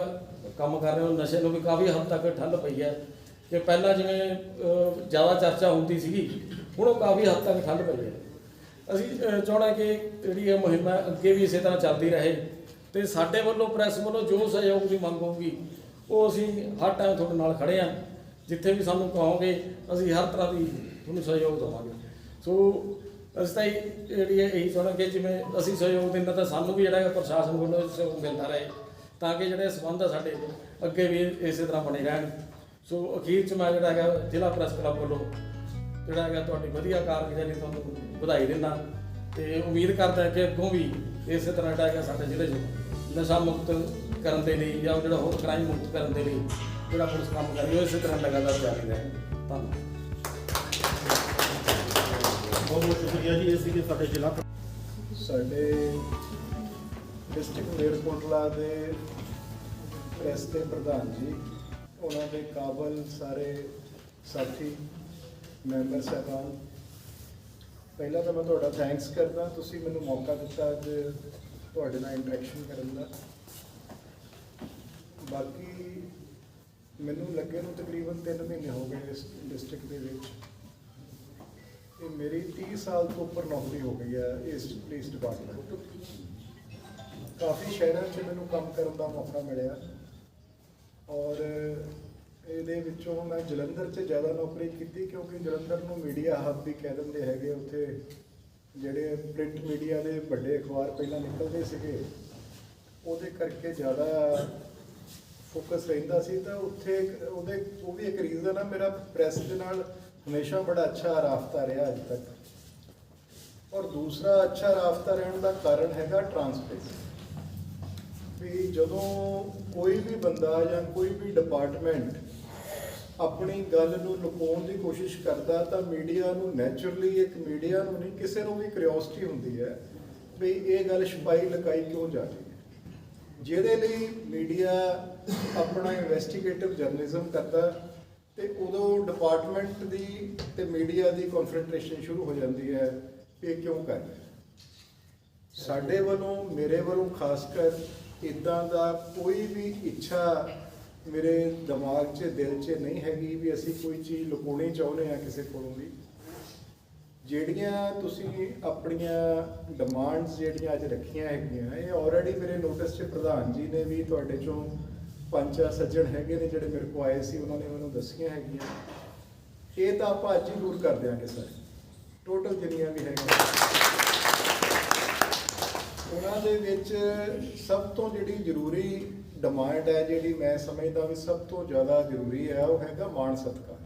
ਕੰਮ ਕਰ ਰਹੇ ਹੋ, ਨਸ਼ੇ ਨੂੰ ਵੀ ਕਾਫੀ ਹੱਦ ਤੱਕ ਠੱਲ ਪਈ ਹੈ। ਕਿ ਪਹਿਲਾਂ ਜਿਵੇਂ ਜ਼ਿਆਦਾ ਚਰਚਾ ਹੁੰਦੀ ਸੀਗੀ ਹੁਣ ਉਹ ਕਾਫੀ ਹੱਦ ਤੱਕ ਠੱਲ ਪਈ ਹੈ। ਅਸੀਂ ਅਹ, ਚਾਹੁੰਦੇ ਕਿ ਜਿਹੜੀ ਇਹ ਮੁਹਿੰਮ ਹੈ ਅੱਗੇ ਵੀ ਇਸੇ ਤਰ੍ਹਾਂ ਚੱਲਦੀ ਰਹੇ ਤੇ ਸਾਡੇ ਵੱਲੋਂ ਪ੍ਰੈਸ ਵੱਲੋਂ ਜੋ ਸਹਿਯੋਗ ਦੀ ਮੰਗ ਹੋਊਗੀ ਉਹ ਅਸੀਂ ਹਰ ਟਾਈਮ ਤੁਹਾਡੇ ਨਾਲ ਖੜੇ ਆ ਜਿੱਥੇ ਵੀ ਸਾਨੂੰ ਕਹੋਗੇ ਅਸੀਂ ਹਰ ਤਰ੍ਹਾਂ ਦੀ ਤੁਹਾਨੂੰ ਸਹਿਯੋਗ ਦੇਵਾਂਗੇ। ਸੋ ਅਸੀਂ ਤਾਂ ਇਹ- ਜਿਹੜੀ ਹੈ ਇਹੀ ਚਾਹੁੰਦੇ ਕਿ ਜਿਵੇਂ ਅਸੀਂ ਸਹਿਯੋਗ ਦਿੰਦਾ ਤਾਂ ਸਾਨੂੰ ਵੀ ਜਿਹੜਾ ਪ੍ਰਸ਼ਾਸਨ ਵੱਲੋਂ ਸਹਿਯੋਗ ਮਿਲਦਾ ਰਹੇ ਤਾਂ ਕਿ ਜਿਹੜੇ ਸਬੰਧ ਆ ਸਾਡੇ ਅੱਗੇ ਵੀ ਇਸੇ ਤਰ੍ਹਾਂ ਬਣੇ ਰਹਿਣ। ਸੋ ਅਖੀਰ ਚ ਮੈਂ ਜਿਹੜਾ ਹੈਗਾ ਜ਼ਿਲ੍ਹਾ ਪ੍ਰੈਸ ਕਲੱਬ ਵੱਲੋਂ ਜਿਹੜਾ ਹੈਗਾ ਤੁਹਾਡੀ ਵਧੀਆ ਕਾਰਗੁਜ਼ਾਰੀ ਤੁਹਾਨੂੰ ਵਧਾਈ ਦਿੰਦਾ ਤੇ ਉਮੀਦ ਕਰਦਾ ਕਿ ਅੱਗੋਂ ਵੀ ਇਸੇ ਤਰ੍ਹਾਂ ਜਿਹੜਾ ਹੈਗਾ ਸਾਡੇ ਜ਼ਿਲ੍ਹੇ 'ਚ ਨਸ਼ਾ ਮੁਕਤ ਕਰਨ ਦੇ ਲਈ ਜਾਂ ਜਿਹੜਾ ਹੋਰ ਕ੍ਰਾਈਮ ਮੁਕਤ ਕਰਨ ਦੇ ਲਈ ਜਿਹੜਾ ਪੁਲਿਸ ਕੰਮ ਕਰ ਰਹੀ ਹੈ ਉਹ ਇਸੇ ਤਰ੍ਹਾਂ ਲਗਾਤਾਰ ਜਾਰੀ ਰਹੇ। ਧੰਨਵਾਦ। ਬਹੁਤ ਬਹੁਤ ਸ਼ੁਕਰੀਆ ਜੀ ਇਹ ਸੀਗੇ ਸਾਡੇ ਜ਼ਿਲ੍ਹਾ ਸਾਡੇ ਡਿਸਟ੍ਰਿਕਟ ਏਅਰਪੋਰਟਲਾ ਦੇ ਪ੍ਰੈਸ ਦੇ ਪ੍ਰਧਾਨ ਜੀ ਉਹਨਾਂ ਦੇ ਕਾਬਲ ਸਾਰੇ ਸਾਥੀ, ਮੈਂਬਰ ਸਾਹਿਬਾਨ। ਪਹਿਲਾਂ ਤਾਂ ਮੈਂ ਤੁਹਾਡਾ ਥੈਂਕਸ ਕਰਦਾ। ਤੁਸੀਂ ਮੈਨੂੰ ਮੌਕਾ ਦਿੱਤਾ ਅੱਜ ਤੁਹਾਡੇ ਨਾਲ ਇੰਟਰੈਕਸ਼ਨ ਕਰਨ ਦਾ। ਬਾਕੀ ਮੈਨੂੰ ਲੱਗੇ ਨੂੰ ਤਕਰੀਬਨ 3 ਮਹੀਨੇ ਹੋ ਗਏ ਇਸ ਡਿਸਟ੍ਰਿਕਟ ਦੇ ਵਿੱਚ। ਇਹ ਮੇਰੀ 30 ਸਾਲ ਤੋਂ ਉੱਪਰ ਨੌਕਰੀ ਹੋ ਗਈ ਹੈ ਇਸ ਪੁਲਿਸ ਡਿਪਾਰਟਮੈਂਟ ਕਾਫੀ ਸ਼ਹਿਰਾਂ 'ਚ ਮੈਨੂੰ ਕੰਮ ਕਰਨ ਦਾ ਮੌਕਾ ਮਿਲਿਆ। ਔਰ ਇਹਦੇ ਵਿੱਚੋਂ ਮੈਂ ਜਲੰਧਰ 'ਚ ਜ਼ਿਆਦਾ ਨੌਕਰੀ ਕੀਤੀ ਕਿਉਂਕਿ ਜਲੰਧਰ ਨੂੰ ਮੀਡੀਆ ਹੱਬ ਵੀ ਕਹਿ ਦਿੰਦੇ ਹੈਗੇ ਉੱਥੇ। ਜਿਹੜੇ ਪ੍ਰਿੰਟ ਮੀਡੀਆ ਦੇ ਵੱਡੇ ਅਖਬਾਰ ਪਹਿਲਾਂ ਨਿਕਲਦੇ ਸੀਗੇ, ਉਹਦੇ ਕਰਕੇ ਜ਼ਿਆਦਾ ਫੋਕਸ ਰਹਿੰਦਾ ਸੀ। ਤਾਂ ਉੱਥੇ ਉਹਦੇ, ਉਹ ਵੀ ਇੱਕ ਰੀਜ਼ਨ ਆ ਮੇਰਾ ਪ੍ਰੈਸ ਦੇ ਨਾਲ ਹਮੇਸ਼ਾ ਬੜਾ ਅੱਛਾ ਰਾਬਤਾ ਰਿਹਾ ਅੱਜ ਤੱਕ। ਔਰ ਦੂਸਰਾ ਅੱਛਾ ਰਾਬਤਾ ਰਹਿਣ ਦਾ ਕਾਰਨ ਹੈਗਾ ਟਰਾਂਸਪੇਰੈਂਸੀ ਵੀ ਜਦੋਂ ਕੋਈ ਵੀ ਬੰਦਾ ਜਾਂ ਕੋਈ ਵੀ ਡਿਪਾਰਟਮੈਂਟ ਆਪਣੀ ਗੱਲ ਨੂੰ ਲੁਕਾਉਣ ਦੀ ਕੋਸ਼ਿਸ਼ ਕਰਦਾ ਤਾਂ ਮੀਡੀਆ ਨੂੰ ਨੇਚਰਲੀ ਇੱਕ ਮੀਡੀਆ ਨੂੰ ਨਹੀਂ, ਕਿਸੇ ਨੂੰ ਵੀ ਕਿਉਰਿਓਸਿਟੀ ਹੁੰਦੀ ਹੈ ਵੀ ਇਹ ਗੱਲ ਛਪਾਈ ਲਕਾਈ ਕਿਉਂ ਜਾ ਰਹੀ ਹੈ। ਜਿਹਦੇ ਲਈ ਮੀਡੀਆ ਆਪਣਾ ਇਨਵੈਸਟੀਗੇਟਿਵ ਜਰਨਲਿਜ਼ਮ ਕਰਦਾ ਤੇ ਉਦੋਂ ਡਿਪਾਰਟਮੈਂਟ ਦੀ ਤੇ ਮੀਡੀਆ ਦੀ ਕਨਫਰੰਟੇਸ਼ਨ ਸ਼ੁਰੂ ਹੋ ਜਾਂਦੀ ਹੈ ਵੀ ਇਹ ਕਿਉਂ ਕਰ ਰਿਹਾ। ਸਾਡੇ ਵੱਲੋਂ, ਮੇਰੇ ਵੱਲੋਂ ਖਾਸ ਕਰ ਇਦਾਂ ਦਾ ਕੋਈ ਵੀ ਇੱਛਾ ਮੇਰੇ ਦਿਮਾਗ 'ਚ, ਦਿਲ 'ਚ ਨਹੀਂ ਹੈਗੀ ਵੀ ਅਸੀਂ ਕੋਈ ਚੀਜ਼ ਲੁਕਾਉਣੀ ਚਾਹੁੰਦੇ ਆ ਕਿਸੇ ਕੋਲੋਂ ਵੀ। ਜਿਹੜੀਆਂ ਤੁਸੀਂ ਆਪਣੀਆਂ ਡਿਮਾਂਡਸ ਜਿਹੜੀਆਂ ਅੱਜ ਰੱਖੀਆਂ ਹੈਗੀਆਂ, ਇਹ ਆਲਰੇਡੀ ਮੇਰੇ ਨੋਟਿਸ 'ਚ ਪ੍ਰਧਾਨ ਜੀ ਨੇ ਵੀ ਤੁਹਾਡੇ ਚੋਂ ਪੰਜ ਚਾਰ ਸੱਜਣ ਹੈਗੇ ਨੇ ਜਿਹੜੇ ਮੇਰੇ ਕੋਲ ਆਏ ਸੀ, ਉਹਨਾਂ ਨੇ ਮੈਨੂੰ ਦੱਸੀਆਂ ਹੈਗੀਆਂ। ਇਹ ਤਾਂ ਆਪਾਂ ਅੱਜ ਹੀ ਦੂਰ ਕਰ ਦਿਆਂਗੇ ਸਰ ਟੋਟਲ ਜਿੰਨੀਆਂ ਵੀ ਹੈਗੀਆਂ। ਉਹਨਾਂ ਦੇ ਵਿੱਚ ਸਭ ਤੋਂ ਜਿਹੜੀ ਜ਼ਰੂਰੀ ਡਿਮਾਂਡ ਹੈ, ਜਿਹੜੀ ਮੈਂ ਸਮਝਦਾ ਵੀ ਸਭ ਤੋਂ ਜ਼ਿਆਦਾ ਜ਼ਰੂਰੀ ਹੈ, ਉਹ ਹੈਗਾ ਮਾਣ ਸਤਿਕਾਰ।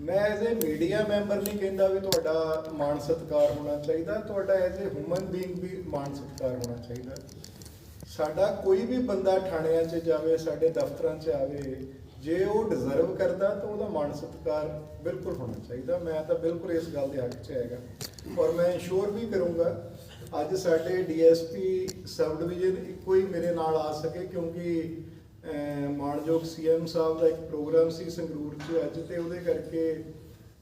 ਮੈਂ ਐਜ਼ ਅ ਮੀਡੀਆ ਮੈਂਬਰ ਨਹੀਂ ਕਹਿੰਦਾ ਵੀ ਤੁਹਾਡਾ ਮਾਣ ਸਤਿਕਾਰ ਹੋਣਾ ਚਾਹੀਦਾ, ਤੁਹਾਡਾ ਐਜ਼ ਅ ਹਿਊਮਨ ਬੀਇੰਗ ਵੀ ਮਾਣ ਸਤਿਕਾਰ ਹੋਣਾ ਚਾਹੀਦਾ। ਸਾਡਾ ਕੋਈ ਵੀ ਬੰਦਾ ਥਾਣਿਆਂ 'ਚ ਜਾਵੇ, ਸਾਡੇ ਦਫ਼ਤਰਾਂ 'ਚ ਆਵੇ, ਜੇ ਉਹ ਡਿਜ਼ਰਵ ਕਰਦਾ ਤਾਂ ਉਹਦਾ ਮਾਣ ਸਤਿਕਾਰ ਬਿਲਕੁਲ ਹੋਣਾ ਚਾਹੀਦਾ। ਮੈਂ ਤਾਂ ਬਿਲਕੁਲ ਇਸ ਗੱਲ ਦੇ ਹੱਕ 'ਚ ਹੈਗਾ। ਔਰ ਮੈਂ ਇੰਸ਼ੋਰ ਵੀ ਕਰੂੰਗਾ ਅੱਜ ਸਾਡੇ ਡੀਐਸਪੀ ਸਬ ਡਿਵੀਜ਼ਨ ਇੱਕੋ ਹੀ ਮੇਰੇ ਨਾਲ ਆ ਸਕੇ ਕਿਉਂਕਿ ਅਹ, ਮਾਣਯੋਗ ਸੀਐਮ ਸਾਹਿਬ ਦਾ ਇੱਕ ਪ੍ਰੋਗਰਾਮ ਸੀ ਸੰਗਰੂਰ 'ਚ ਅੱਜ ਤੇ ਉਹਦੇ ਕਰਕੇ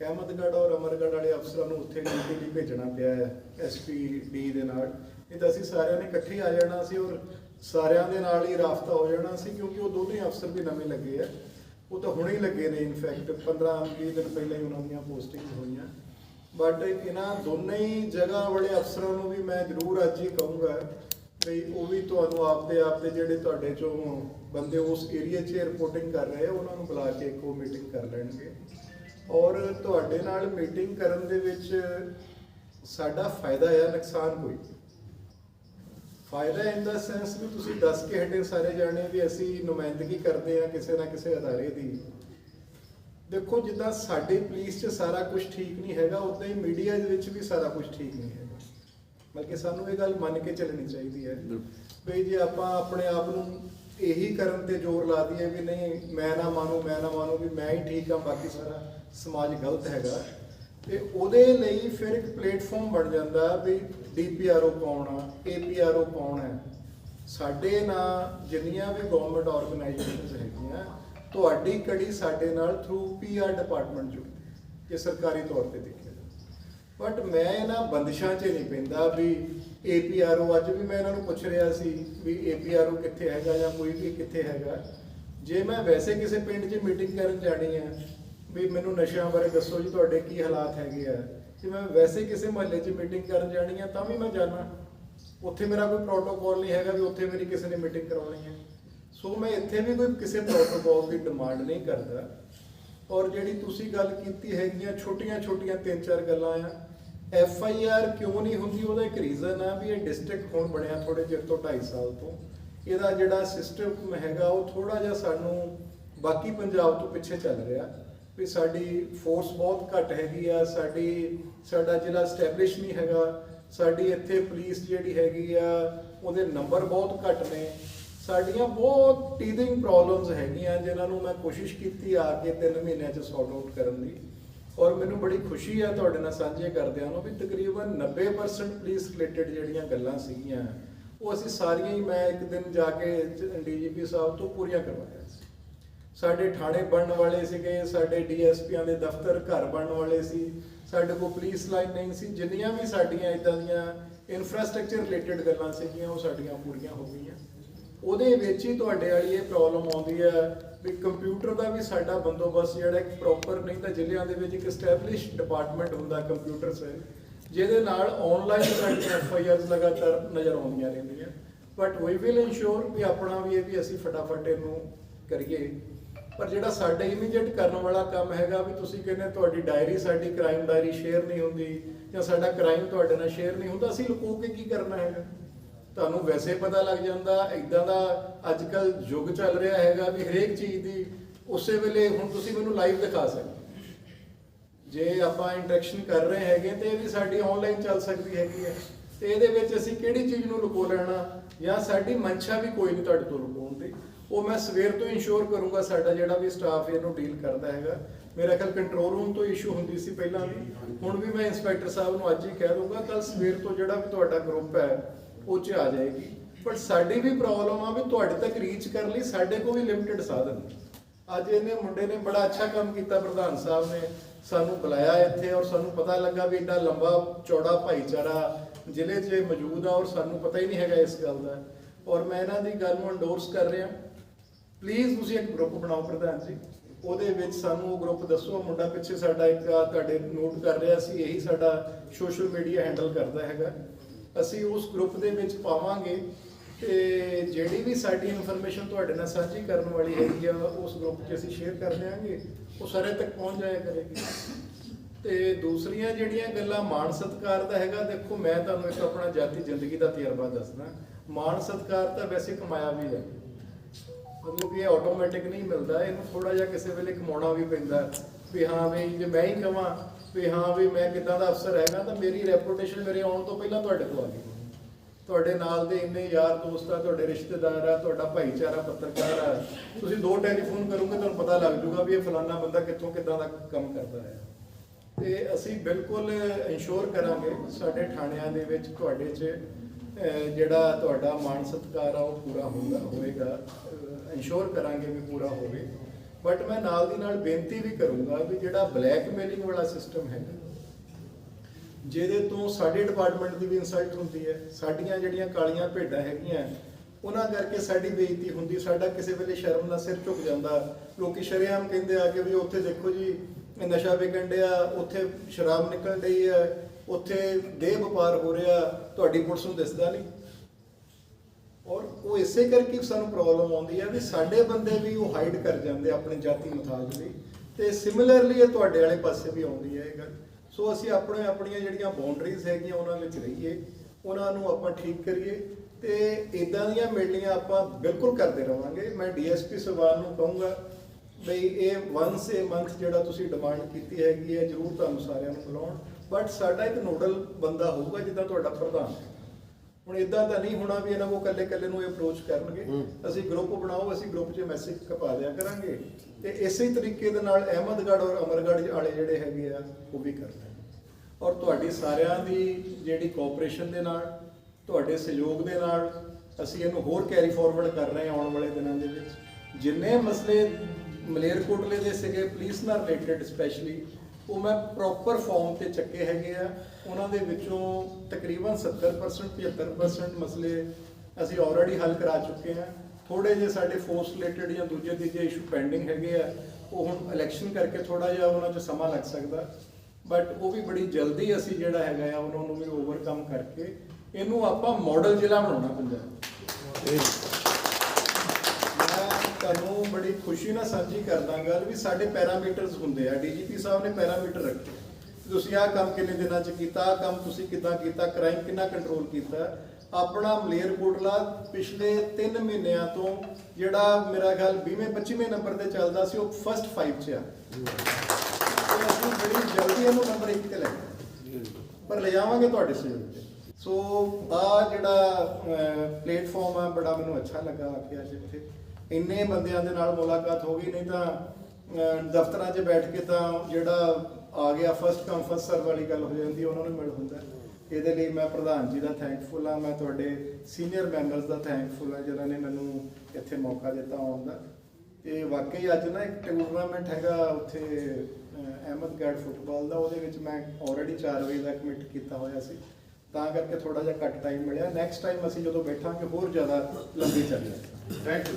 ਅਹਿਮਦਗੜ੍ਹ ਔਰ ਅਮਰਗੜ੍ਹ ਵਾਲੇ ਅਫਸਰਾਂ ਨੂੰ ਉੱਥੇ ਡਿਊਟੀ ਲਈ ਭੇਜਣਾ ਪਿਆ ਹੈ ਐਸਪੀ ਡੀ ਦੇ ਨਾਲ। ਇਹ ਤਾਂ ਅਸੀਂ ਸਾਰਿਆਂ ਨੇ ਇਕੱਠੇ ਆ ਜਾਣਾ ਸੀ ਔਰ ਸਾਰਿਆਂ ਦੇ ਨਾਲ ਹੀ ਰਾਫਤਾ ਹੋ ਜਾਣਾ ਸੀ ਕਿਉਂਕਿ ਉਹ ਦੋਨੇ ਅਫਸਰ ਵੀ ਨਵੇਂ ਲੱਗੇ ਆ। ਉਹ ਤਾਂ ਹੁਣੇ ਹੀ ਲੱਗੇ ਨੇ ਇਨਫੈਕਟ 15 20 ਦਿਨ ਪਹਿਲਾਂ ਹੀ ਉਹਨਾਂ ਦੀਆਂ ਪੋਸਟਿੰਗਸ ਹੋਈਆਂ। ਬਟ ਇਹਨਾਂ ਦੋਨੇ ਹੀ ਜਗ੍ਹਾ ਵਾਲੇ ਅਫਸਰਾਂ ਨੂੰ ਵੀ ਮੈਂ ਜ਼ਰੂਰ ਅੱਜ ਹੀ ਕਹੂੰਗਾ ਵੀ ਉਹ ਵੀ ਤੁਹਾਨੂੰ ਆਪਦੇ ਆਪਦੇ ਜਿਹੜੇ ਤੁਹਾਡੇ ਚੋਂ ਬੰਦੇ ਉਸ ਏਰੀਆ 'ਚ ਰਿਪੋਰਟਿੰਗ ਕਰ ਰਹੇ ਉਹਨਾਂ ਨੂੰ ਬੁਲਾ ਕੇ ਇੱਕ ਉਹ ਮੀਟਿੰਗ ਕਰ ਲੈਣਗੇ। ਔਰ ਤੁਹਾਡੇ ਨਾਲ ਮੀਟਿੰਗ ਕਰਨ ਦੇ ਵਿੱਚ ਸਾਡਾ ਫਾਇਦਾ ਹੈ ਨੁਕਸਾਨ ਕੋਈ। ਫਾਇਦਾ ਇਨ ਦਾ ਸੈਂਸ ਵੀ ਤੁਸੀਂ ਦੱਸ ਕੇ ਹਟੇ ਸਾਰੇ ਜਾਣੇ ਵੀ ਅਸੀਂ ਨੁਮਾਇੰਦਗੀ ਕਰਦੇ ਆ ਕਿਸੇ ਨਾ ਕਿਸੇ ਅਦਾਰੇ ਦੀ। ਦੇਖੋ ਜਿੱਦਾਂ ਸਾਡੇ ਪੁਲਿਸ 'ਚ ਸਾਰਾ ਕੁਝ ਠੀਕ ਨਹੀਂ ਹੈਗਾ ਉਦਾਂ ਹੀ ਮੀਡੀਆ ਦੇ ਵਿੱਚ ਵੀ ਸਾਰਾ ਕੁਝ ਠੀਕ ਨਹੀਂ ਹੈਗਾ। ਬਲਕਿ ਸਾਨੂੰ ਇਹ ਗੱਲ ਮੰਨ ਕੇ ਚੱਲਣੀ ਚਾਹੀਦੀ ਹੈ ਵੀ ਜੇ ਆਪਾਂ ਆਪਣੇ ਆਪ ਨੂੰ ਇਹੀ ਕਰਨ ਤੇ ਜ਼ੋਰ ਲਾ ਦਈਏ ਵੀ ਨਹੀਂ ਮੈਂ ਨਾ ਮਾਨੂੰ ਮੈਂ ਨਾ ਮਾਨੂੰ ਵੀ ਮੈਂ ਹੀ ਠੀਕ ਹਾਂ ਬਾਕੀ ਸਾਰਾ ਸਮਾਜ ਗਲਤ ਹੈਗਾ। ਤੇ ਉਹਦੇ ਲਈ ਫਿਰ ਇੱਕ ਪਲੇਟਫਾਰਮ ਬਣ ਜਾਂਦਾ ਵੀ ਡੀਪੀਆਰਓ ਕੌਣ ਆ ਏਪੀਆਰਓ ਕੌਣ ਹੈ। ਸਾਡੇ ਨਾਲ ਜਿੰਨੀਆਂ ਵੀ ਗਵਰਨਮੈਂਟ ਆਰਗੇਨਾਈਜੇਸ਼ਨਸ ਹੈਗੀਆਂ ਤੁਹਾਡੀ ਕੜੀ ਸਾਡੇ ਨਾਲ ਥਰੂ ਪੀਆਰ ਡਿਪਾਰਟਮੈਂਟ ਜੁੜਦੀ ਜੇ ਸਰਕਾਰੀ ਤੌਰ ਤੇ ਦੇਖਿਆ ਜਾਵੇ। ਬਟ ਮੈਂ ਇਹਨਾਂ ਬੰਦਿਸ਼ਾਂ 'ਚ ਨਹੀਂ ਪੈਂਦਾ ਵੀ ਏਪੀਆਰਓ ਅੱਜ ਵੀ ਮੈਂ ਇਹਨਾਂ ਨੂੰ ਪੁੱਛ ਰਿਹਾ ਸੀ ਵੀ ਏਪੀਆਰਓ ਕਿੱਥੇ ਹੈਗਾ ਜਾਂ ਕੋਈ ਵੀ ਕਿੱਥੇ ਹੈਗਾ। ਜੇ ਮੈਂ ਵੈਸੇ ਕਿਸੇ ਪਿੰਡ 'ਚ ਮੀਟਿੰਗ ਕਰਨ ਜਾਣੀ ਹੈ ਵੀ ਮੈਨੂੰ ਨਸ਼ਿਆਂ ਬਾਰੇ ਦੱਸੋ ਜੀ, ਤੁਹਾਡੇ ਕੀ ਹਾਲਾਤ ਹੈਗੇ ਆ। ਜੇ ਮੈਂ ਵੈਸੇ ਕਿਸੇ ਮਹੱਲੇ 'ਚ ਮੀਟਿੰਗ ਕਰਨ ਜਾਣੀ ਆ, ਤਾਂ ਵੀ ਮੈਂ ਜਾਣਾ। ਉੱਥੇ ਮੇਰਾ ਕੋਈ ਪ੍ਰੋਟੋਕੋਲ ਨਹੀਂ ਹੈਗਾ ਵੀ ਉੱਥੇ ਮੇਰੀ ਕਿਸੇ ਨੇ ਮੀਟਿੰਗ ਕਰਾਉਣੀ ਹੈ ਸੋ ਮੈਂ ਇੱਥੇ ਵੀ ਕੋਈ ਕਿਸੇ ਪ੍ਰੋਟੋਕੋਲ ਦੀ ਡਿਮਾਂਡ ਨਹੀਂ ਕਰਦਾ। ਔਰ ਜਿਹੜੀ ਤੁਸੀਂ ਗੱਲ ਕੀਤੀ ਹੈਗੀਆਂ ਛੋਟੀਆਂ ਛੋਟੀਆਂ ਤਿੰਨ ਚਾਰ ਗੱਲਾਂ ਆ ਐਫ ਆਈ ਆਰ ਕਿਉਂ ਨਹੀਂ ਹੁੰਦੀ? ਉਹਦਾ ਇੱਕ ਰੀਜ਼ਨ ਆ ਵੀ ਇਹ ਡਿਸਟ੍ਰਿਕਟ ਹੁਣ ਬਣਿਆ ਥੋੜੇ ਚਿਰ ਤੋਂ 2.5 ਸਾਲ ਤੋਂ। ਇਹਦਾ ਜਿਹੜਾ ਸਿਸਟਮ ਹੈਗਾ, ਉਹ ਥੋੜਾ ਜਿਹਾ ਸਾਨੂੰ ਬਾਕੀ ਪੰਜਾਬ ਤੋਂ ਪਿੱਛੇ ਚੱਲ ਰਿਹਾ। ਵੀ ਸਾਡੀ ਫੋਰਸ ਬਹੁਤ ਘੱਟ ਹੈਗੀ ਆ, ਸਾਡੀ, ਸਾਡਾ ਜ਼ਿਲ੍ਹਾ ਸਟੈਬਲਿਸ਼ ਨਹੀਂ ਹੈਗਾ। ਸਾਡੀ ਇੱਥੇ ਪੁਲਿਸ ਜਿਹੜੀ ਹੈਗੀ ਆ, ਉਹਦੇ ਨੰਬਰ ਬਹੁਤ ਘੱਟ ਨੇ। ਸਾਡੀਆਂ ਬਹੁਤ ਟੀਦਿੰਗ ਪ੍ਰੋਬਲਮਸ ਹੈਗੀਆਂ, ਜਿਨ੍ਹਾਂ ਨੂੰ ਮੈਂ ਕੋਸ਼ਿਸ਼ ਕੀਤੀ ਆ ਕੇ 3 ਮਹੀਨਿਆਂ ਚ ਸੌਟ ਆਊਟ ਕਰਨ ਦੀ। ਔਰ ਮੈਨੂੰ ਬੜੀ ਖੁਸ਼ੀ ਆ ਤੁਹਾਡੇ ਨਾਲ ਸਾਂਝੇ ਕਰਦਿਆਂ ਨੂੰ ਵੀ ਤਕਰੀਬਨ 90% ਪੁਲਿਸ ਰਿਲੇਟਡ ਜਿਹੜੀਆਂ ਗੱਲਾਂ ਸੀਗੀਆਂ, ਉਹ ਅਸੀਂ ਸਾਰੀਆਂ ਹੀ ਮੈਂ ਇੱਕ ਦਿਨ ਜਾ ਕੇ ਡੀਜੀਪੀ ਸਾਹਿਬ ਤੋਂ ਪੂਰੀਆਂ ਕਰਵਾਇਆ ਸੀ। ਸਾਡੇ ਥਾਣੇ ਬਣਨ ਵਾਲੇ ਸੀਗੇ, ਸਾਡੇ ਡੀਐਸਪੀਆਂ ਦੇ ਦਫ਼ਤਰ ਘਰ ਬਣਨ ਵਾਲੇ ਸੀ, ਸਾਡੇ ਕੋਲ ਪੁਲਿਸ ਲਾਈਨ ਨਹੀਂ ਸੀ, ਜਿੰਨੀਆਂ ਵੀ ਸਾਡੀਆਂ ਇਦਾਂ ਦੀਆਂ ਇਨਫਰਾਸਟ੍ਰਕਚਰ ਰਿਲੇਟਡ ਗੱਲਾਂ ਸੀਗੀਆਂ, ਉਹ ਸਾਡੀਆਂ ਪੂਰੀਆਂ ਹੋ ਗਈਆਂ। ਉਹਦੇ ਵਿੱਚ ਹੀ ਤੁਹਾਡੇ ਵਾਲੀ ਇਹ ਪ੍ਰੋਬਲਮ ਆਉਂਦੀ ਹੈ ਵੀ ਕੰਪਿਊਟਰ ਦਾ ਵੀ ਸਾਡਾ ਬੰਦੋਬਸਤ ਜਿਹੜਾ ਇੱਕ ਪ੍ਰੋਪਰ ਨਹੀਂ ਤਾਂ ਜ਼ਿਲ੍ਹਿਆਂ ਦੇ ਵਿੱਚ ਇੱਕ ਐਸਟੈਬਲਿਸ਼ ਡਿਪਾਰਟਮੈਂਟ ਹੁੰਦਾ ਕੰਪਿਊਟਰ ਸੈੱਲ ਜਿਹਦੇ ਨਾਲ ਆਨਲਾਈਨ ਸਾਡੀਆਂ ਐਫ ਆਈ ਆਰਸ ਲਗਾਤਾਰ ਨਜ਼ਰ ਆਉਂਦੀਆਂ ਰਹਿੰਦੀਆਂ। ਬਟ ਵੀ ਵਿਲ ਇਨਸ਼ੋਰ ਵੀ ਆਪਣਾ ਵੀ ਇਹ ਵੀ ਅਸੀਂ ਫਟਾਫਟ ਇਹਨੂੰ ਕਰੀਏ। ਪਰ ਜਿਹੜਾ ਸਾਡਾ ਇਮੀਡੀਏਟ ਕਰਨ ਵਾਲਾ ਕੰਮ ਹੈਗਾ ਵੀ ਤੁਸੀਂ ਕਹਿੰਦੇ ਤੁਹਾਡੀ ਡਾਇਰੀ ਸਾਡੀ ਕ੍ਰਾਈਮ ਡਾਇਰੀ ਸ਼ੇਅਰ ਨਹੀਂ ਹੁੰਦੀ ਜਾਂ ਸਾਡਾ ਕ੍ਰਾਈਮ ਤੁਹਾਡੇ ਨਾਲ ਸ਼ੇਅਰ ਨਹੀਂ ਹੁੰਦਾ, ਅਸੀਂ ਲੁਕੋ ਕੇ ਕੀ ਕਰਨਾ ਹੈਗਾ? ਤੁਹਾਨੂੰ ਵੈਸੇ ਪਤਾ ਲੱਗ ਜਾਂਦਾ ਇਦਾਂ ਦਾ ਅੱਜ ਕੱਲ ਯੁੱਗ ਚੱਲ ਰਿਹਾ ਹੈਗਾ ਵੀ ਹਰੇਕ ਚੀਜ਼ ਦੀ ਉਸੇ ਵੇਲੇ ਹੁਣ ਤੁਸੀਂ ਮੈਨੂੰ ਲਾਈਵ ਦਿਖਾ ਸਕਦੇ ਜੇ ਆਪਾਂ ਇੰਟਰੈਕਸ਼ਨ ਕਰ ਰਹੇ ਹੈਗੇ ਤੇ ਇਹ ਵੀ ਸਾਡੀ ਆਨਲਾਈਨ ਚੱਲ ਸਕਦੀ ਹੈਗੀ ਹੈ। ਤੇ ਇਹਦੇ ਵਿੱਚ ਅਸੀਂ ਕਿਹੜੀ ਚੀਜ਼ ਨੂੰ ਲੁਕੋ ਲੈਣਾ ਜਾਂ ਸਾਡੀ ਮਨਸ਼ਾ ਵੀ ਕੋਈ ਨਹੀਂ ਤੁਹਾਡੇ ਤੋਂ ਲੁਕਾਉਣ ਦੀ। ਉਹ ਮੈਂ ਸਵੇਰ ਤੋਂ ਇਨਸ਼ੋਰ ਕਰੂੰਗਾ ਸਾਡਾ ਜਿਹੜਾ ਵੀ ਸਟਾਫ ਇਹਨੂੰ ਡੀਲ ਕਰਦਾ ਹੈਗਾ। ਮੇਰਾ ਖਿਆਲ ਕੰਟਰੋਲ ਰੂਮ ਤੋਂ ਇਸ਼ੂ ਹੁੰਦੀ ਸੀ ਪਹਿਲਾਂ ਵੀ। ਹੁਣ ਵੀ ਮੈਂ ਇੰਸਪੈਕਟਰ ਸਾਹਿਬ ਨੂੰ ਅੱਜ ਹੀ ਕਹਿ ਦੂੰਗਾ ਕੱਲ ਸਵੇਰ ਤੋਂ ਜਿਹੜਾ ਵੀ ਤੁਹਾਡਾ ਗਰੁੱਪ ਹੈ ਉਹ ਚ ਆ ਜਾਏਗੀ। ਬਟ ਸਾਡੀ ਵੀ ਪ੍ਰੋਬਲਮ ਆ ਵੀ ਤੁਹਾਡੇ ਤੱਕ ਰੀਚ ਕਰਨ ਲਈ ਸਾਡੇ ਕੋਲ ਵੀ ਲਿਮਟਿਡ ਸਾਧਨ ਨੇ। ਅੱਜ ਇਹਨੇ ਮੁੰਡੇ ਨੇ ਬੜਾ ਅੱਛਾ ਕੰਮ ਕੀਤਾ ਪ੍ਰਧਾਨ ਸਾਹਿਬ ਨੇ। ਸਾਨੂੰ ਬੁਲਾਇਆ ਇੱਥੇ ਔਰ ਸਾਨੂੰ ਪਤਾ ਲੱਗਾ ਵੀ ਏਡਾ ਲੰਬਾ ਚੌੜਾ ਭਾਈਚਾਰਾ ਜ਼ਿਲ੍ਹੇ 'ਚ ਮੌਜੂਦ ਆ ਔਰ ਸਾਨੂੰ ਪਤਾ ਹੀ ਨਹੀਂ ਹੈਗਾ ਇਸ ਗੱਲ ਦਾ। ਔਰ ਮੈਂ ਇਹਨਾਂ ਦੀ ਗੱਲ ਨੂੰ ਅੰਡੋਰਸ ਕਰ ਰਿਹਾ। ਪਲੀਜ਼ ਤੁਸੀਂ ਇੱਕ ਗਰੁੱਪ ਬਣਾਓ ਪ੍ਰਧਾਨ ਜੀ। ਉਹਦੇ ਵਿੱਚ ਸਾਨੂੰ ਉਹ ਗਰੁੱਪ ਦੱਸੋ। ਮੁੰਡਾ ਪਿੱਛੇ ਸਾਡਾ ਇੱਕ ਤੁਹਾਡੇ ਨੋਟ ਕਰ ਰਿਹਾ ਸੀ। ਇਹੀ ਸਾਡਾ ਸੋਸ਼ਲ ਮੀਡੀਆ ਹੈਂਡਲ ਕਰਦਾ ਹੈਗਾ। ਅਸੀਂ ਉਸ ਗਰੁੱਪ ਦੇ ਵਿੱਚ ਪਾਵਾਂਗੇ ਤੇ ਜਿਹੜੀ ਵੀ ਸਾਡੀ ਇਨਫੋਰਮੇਸ਼ਨ ਤੁਹਾਡੇ ਨਾਲ ਸਾਂਝੀ ਕਰਨ ਵਾਲੀ ਹੈਗੀ ਆ, ਉਸ ਗਰੁੱਪ 'ਚ ਅਸੀਂ ਸ਼ੇਅਰ ਕਰ ਦਿਆਂਗੇ। ਉਹ ਸਾਰੇ ਤੱਕ ਪਹੁੰਚ ਜਾਇਆ ਕਰੇਗੀ। ਤੇ ਦੂਸਰੀਆਂ ਜਿਹੜੀਆਂ ਗੱਲਾਂ, ਮਾਣ ਸਤਕਾਰ ਦਾ ਹੈਗਾ, ਦੇਖੋ, ਮੈਂ ਤੁਹਾਨੂੰ ਇੱਕ ਆਪਣਾ ਜਾਤੀ ਜ਼ਿੰਦਗੀ ਦਾ ਤਜਰਬਾ ਦੱਸਦਾ। ਮਾਣ ਸਤਕਾਰ ਤਾਂ ਵੈਸੇ ਕਮਾਇਆ ਵੀ ਹੈ। ਮਤਲਬ ਕਿ ਇਹ ਆਟੋਮੈਟਿਕ ਨਹੀਂ ਮਿਲਦਾ। ਇਹਨੂੰ ਥੋੜਾ ਜਿਹਾ ਕਿਸੇ ਵੇਲੇ ਕਮਾਉਣਾ ਵੀ ਪੈਂਦਾ। ਵੀ ਹਾਂ, ਵੀ ਜੇ ਮੈਂ ਹੀ ਕਹਾਂ ਵੀ ਹਾਂ ਵੀ ਮੈਂ ਕਿੱਦਾਂ ਦਾ ਅਫਸਰ ਹੈਗਾ ਤਾਂ ਮੇਰੀ ਰੈਪੂਟੇਸ਼ਨ ਮੇਰੇ ਆਉਣ ਤੋਂ ਪਹਿਲਾਂ ਤੁਹਾਡੇ ਕੋਲ ਆ ਗਈ। ਤੁਹਾਡੇ ਨਾਲ ਦੇ ਇੰਨੇ ਯਾਰ ਦੋਸਤ ਆ, ਤੁਹਾਡੇ ਰਿਸ਼ਤੇਦਾਰ ਆ, ਤੁਹਾਡਾ ਭਾਈਚਾਰਾ ਪੱਤਰਕਾਰ ਆ। ਤੁਸੀਂ ਦੋ ਟੈਲੀਫੋਨ ਕਰੋਗੇ ਤੁਹਾਨੂੰ ਪਤਾ ਲੱਗ ਜਾਊਗਾ ਵੀ ਇਹ ਫਲਾਨਾ ਬੰਦਾ ਕਿੱਥੋਂ ਕਿੱਦਾਂ ਦਾ ਕੰਮ ਕਰਦਾ ਹੈ। ਤੇ ਅਸੀਂ ਬਿਲਕੁਲ ਇਨਸ਼ੋਰ ਕਰਾਂਗੇ ਸਾਡੇ ਥਾਣਿਆਂ ਦੇ ਵਿੱਚ, ਤੁਹਾਡੇ 'ਚ ਜਿਹੜਾ ਤੁਹਾਡਾ ਮਾਣ ਸਤਿਕਾਰ ਆ, ਉਹ ਪੂਰਾ ਹੁੰਦਾ ਹੋਵੇਗਾ। ਇੰਸ਼ੋਰ ਕਰਾਂਗੇ ਵੀ ਪੂਰਾ ਹੋਵੇ। ਬਟ ਮੈਂ ਨਾਲ ਦੀ ਨਾਲ ਬੇਨਤੀ ਵੀ ਕਰੂੰਗਾ ਵੀ ਜਿਹੜਾ ਬਲੈਕਮੇਲਿੰਗ ਵਾਲਾ ਸਿਸਟਮ ਹੈ, ਜਿਹਦੇ ਤੋਂ ਸਾਡੇ ਡਿਪਾਰਟਮੈਂਟ ਦੀ ਵੀ ਇਨਸਲਟ ਹੁੰਦੀ ਹੈ, ਸਾਡੀਆਂ ਜਿਹੜੀਆਂ ਕਾਲੀਆਂ ਭੇਡਾਂ ਹੈਗੀਆਂ, ਉਹਨਾਂ ਕਰਕੇ ਸਾਡੀ ਬੇਇੱਜ਼ਤੀ ਹੁੰਦੀ, ਸਾਡਾ ਕਿਸੇ ਵੇਲੇ ਸ਼ਰਮ ਨਾਲ ਸਿਰ ਝੁਕ ਜਾਂਦਾ। ਲੋਕੀ ਸ਼ਰੇਆਮ ਕਹਿੰਦੇ ਆ ਕਿ ਵੀ ਉੱਥੇ ਦੇਖੋ ਜੀ ਨਸ਼ਾ ਵਿਕਣ ਡਿਆ, ਉੱਥੇ ਸ਼ਰਾਬ ਨਿਕਲ ਰਹੀ ਹੈ, ਉੱਥੇ ਦੇਹ ਵਪਾਰ ਹੋ ਰਿਹਾ, ਤੁਹਾਡੀ ਪੁਲਿਸ ਨੂੰ ਦਿਸਦਾ ਨਹੀਂ। ਉਹ ਇਸੇ ਕਰਕੇ ਸਾਨੂੰ ਪ੍ਰੋਬਲਮ ਆਉਂਦੀ ਹੈ ਵੀ ਸਾਡੇ ਬੰਦੇ ਵੀ ਉਹ ਹਾਈਡ ਕਰ ਜਾਂਦੇ ਆਪਣੇ ਜਾਤੀ ਮੁਤਾਬਕ ਵੀ। ਤੇ ਸਿਮਿਲਰਲੀ ਇਹ ਤੁਹਾਡੇ ਵਾਲੇ ਪਾਸੇ ਵੀ ਆਉਂਦੀ ਹੈ ਇਹ ਗੱਲ। ਸੋ ਅਸੀਂ ਆਪਣੇ ਆਪਣੀਆਂ ਜਿਹੜੀਆਂ ਬਾਉਂਡਰੀਜ਼ ਹੈਗੀਆਂ ਉਹਨਾਂ ਵਿੱਚ ਰਹੀਏ, ਉਹਨਾਂ ਨੂੰ ਆਪਾਂ ਠੀਕ ਕਰੀਏ ਤੇ ਇਦਾਂ ਦੀਆਂ ਮੇਲੀਆਂ ਆਪਾਂ ਬਿਲਕੁਲ ਕਰਦੇ ਰਵਾਂਗੇ। ਮੈਂ ਡੀਐਸਪੀ ਸਵਾਲ ਨੂੰ ਕਹੂੰਗਾ ਬਈ ਇਹ ਵਨਸ ਏ ਮੰਥ ਜਿਹੜਾ ਤੁਸੀਂ ਡਿਮਾਂਡ ਕੀਤੀ ਹੈਗੀ ਹੈ, ਜਰੂਰ ਤੁਹਾਨੂੰ ਸਾਰਿਆਂ ਨੂੰ ਬੁਲਾਉਣ। ਬਟ ਸਾਡਾ ਇੱਕ ਨੋਡਲ ਬੰਦਾ ਹੋਊਗਾ ਜਿੱਦਾਂ ਤੁਹਾਡਾ ਪ੍ਰਧਾਨ ਹੈ। ਹੁਣ ਇਦਾਂ ਤਾਂ ਨਹੀਂ ਹੋਣਾ ਵੀ ਇਹਨਾਂ ਕੋ ਕੱਲੇ ਕੱਲੇ ਨੂੰ ਅਪਰੋਚ ਕਰਨਗੇ। ਅਸੀਂ ਗਰੁੱਪ ਬਣਾਓ ਅਸੀਂ ਗਰੁੱਪ 'ਚ ਮੈਸੇਜ ਕਪਾ ਦਿਆ ਕਰਾਂਗੇ। ਤੇ ਇਸੇ ਤਰੀਕੇ ਦੇ ਨਾਲ ਅਹਿਮਦਗੜ੍ਹ ਔਰ ਅਮਰਗੜ੍ਹ ਵਾਲੇ ਜਿਹੜੇ ਹੈਗੇ ਆ ਉਹ ਵੀ ਕਰਦੇ ਔਰ ਤੁਹਾਡੀ ਸਾਰਿਆਂ ਦੀ ਜਿਹੜੀ ਕੋਆਪਰੇਸ਼ਨ ਦੇ ਨਾਲ ਤੁਹਾਡੇ ਸਹਿਯੋਗ ਦੇ ਨਾਲ ਅਸੀਂ ਇਹਨੂੰ ਹੋਰ ਕੈਰੀ ਫਾਰਵਰਡ ਕਰ ਰਹੇ ਹਾਂ ਆਉਣ ਵਾਲੇ ਦਿਨਾਂ ਦੇ ਵਿੱਚ। ਜਿੰਨੇ ਮਸਲੇ ਮਲੇਰਕੋਟਲੇ ਦੇ ਸੀਗੇ ਪੁਲਿਸ ਨਾਲ ਰਿਲੇਟਡ ਸਪੈਸ਼ਲੀ ਉਹ ਮੈਂ ਪ੍ਰੋਪਰ ਫਾਰਮ ਤੇ ਚੱਕੇ ਹੈਗੇ ਆ। ਉਹਨਾਂ ਦੇ ਵਿੱਚੋਂ ਤਕਰੀਬਨ 70% 75% ਮਸਲੇ ਅਸੀਂ ਆਲਰੇਡੀ ਹੱਲ ਕਰਾ ਚੁੱਕੇ ਹਾਂ ਥੋੜੇ ਜਿਹੇ ਸਾਡੇ ਫੋਰਸ ਰਿਲੇਟਡ ਜਾਂ ਦੂਜੇ ਤੀਜੇ ਇਸ਼ੂ ਪੈਂਡਿੰਗ ਹੈਗੇ ਆ। ਉਹ ਹੁਣ ਇਲੈਕਸ਼ਨ ਕਰਕੇ ਥੋੜਾ ਜਿਹਾ ਉਹਨਾਂ 'ਚ ਸਮਾਂ ਲੱਗ ਸਕਦਾ। ਬਟ ਉਹ ਵੀ ਬੜੀ ਜਲਦੀ ਅਸੀਂ ਜਿਹੜਾ ਹੈਗਾ ਆ, ਉਹਨਾਂ ਨੂੰ ਵੀ ਓਵਰਕਮ ਕਰਕੇ ਇਹਨੂੰ ਆਪਾਂ ਮਾਡਲ ਜ਼ਿਲ੍ਹਾ ਬਣਾਉਣਾ ਪੰਜਾਬ। ਤੁਹਾਨੂੰ ਬੜੀ ਖੁਸ਼ੀ ਨਾਲ ਸਾਂਝੀ ਕਰਦਾ ਗੱਲ ਵੀ ਸਾਡੇ ਪੈਰਾਮੀਟਰਸ ਹੁੰਦੇ ਆ। ਡੀਜੀਪੀ ਸਾਹਿਬ ਨੇ ਪੈਰਾਮੀਟਰ ਰੱਖੇ। ਤੁਸੀਂ ਆਹ ਕੰਮ ਕਿੰਨੇ ਦਿਨਾਂ ਚ ਕੀਤਾ? ਆਹ ਕੰਮ ਤੁਸੀਂ ਕਿੱਦਾਂ ਕੀਤਾ? ਕ੍ਰਾਈਮ ਕਿੰਨਾ ਕੰਟਰੋਲ ਕੀਤਾ? ਆਪਣਾ ਮਲੇਰਕੋਟਲਾ ਪਿਛਲੇ 3 ਮਹੀਨਿਆਂ ਤੋਂ ਜਿਹੜਾ ਮੇਰਾ ਖਿਆਲ 20ਵੇਂ 25ਵੇਂ ਨੰਬਰ ਤੇ ਚੱਲਦਾ ਸੀ, ਉਹ ਫਸਟ 5 ਚ ਆ। ਤੇ ਅਸੀਂ ਬੜੀ ਜਲਦੀ ਇਹਨੂੰ ਨੰਬਰ 1 ਤੇ ਲੈ ਗਏ। ਪਰ ਲੈ ਜਾਵਾਂਗੇ ਤੁਹਾਡੇ ਸਹਿਯੋਗ ਤੇ। ਸੋ ਆ ਜਿਹੜਾ ਪਲੇਟਫਾਰਮ ਆ, ਬੜਾ ਮੈਨੂੰ ਅੱਛਾ ਲੱਗਾ ਆ ਕੇ ਅੱਜ ਇੱਥੇ। ਇੰਨੇ ਬੰਦਿਆਂ ਦੇ ਨਾਲ ਮੁਲਾਕਾਤ ਹੋ ਗਈ, ਨਹੀਂ ਤਾਂ ਦਫ਼ਤਰਾਂ 'ਚ ਬੈਠ ਕੇ ਤਾਂ ਜਿਹੜਾ ਆ ਗਿਆ ਫਸਟ ਕਮ ਫਸਟ ਸਰਵ ਵਾਲੀ ਗੱਲ ਹੋ ਜਾਂਦੀ, ਉਹਨਾਂ ਨੂੰ ਮਿਲ ਹੁੰਦਾ। ਇਹਦੇ ਲਈ ਮੈਂ ਪ੍ਰਧਾਨ ਜੀ ਦਾ ਥੈਂਕਫੁਲ ਆ ਮੈਂ ਤੁਹਾਡੇ ਸੀਨੀਅਰ ਮੈਂਬਰਸ ਦਾ ਥੈਂਕਫੁਲ ਆ ਜਿਨ੍ਹਾਂ ਨੇ ਮੈਨੂੰ ਇੱਥੇ ਮੌਕਾ ਦਿੱਤਾ ਆਉਣ ਦਾ। ਤੇ ਵਾਕਈ ਅੱਜ ਨਾ ਇੱਕ ਟੂਰਨਾਮੈਂਟ ਹੈਗਾ ਉੱਥੇ ਅਹਿਮਦਗੜ੍ਹ ਫੁੱਟਬਾਲ ਦਾ, ਉਹਦੇ ਵਿੱਚ ਮੈਂ ਆਲਰੇਡੀ 4 ਵਜੇ ਦਾ ਕਮਿਟ ਕੀਤਾ ਹੋਇਆ ਸੀ। ਤਾਂ ਕਰਕੇ ਥੋੜਾ ਜਿਹਾ ਘੱਟ ਟਾਈਮ ਮਿਲਿਆ। ਨੈਕਸਟ ਟਾਈਮ ਅਸੀਂ ਜਦੋਂ ਬੈਠਾਂਗੇ, ਹੋਰ ਜ਼ਿਆਦਾ ਲੰਬੀ ਚੱਲ ਥੈਂਕ ਯੂ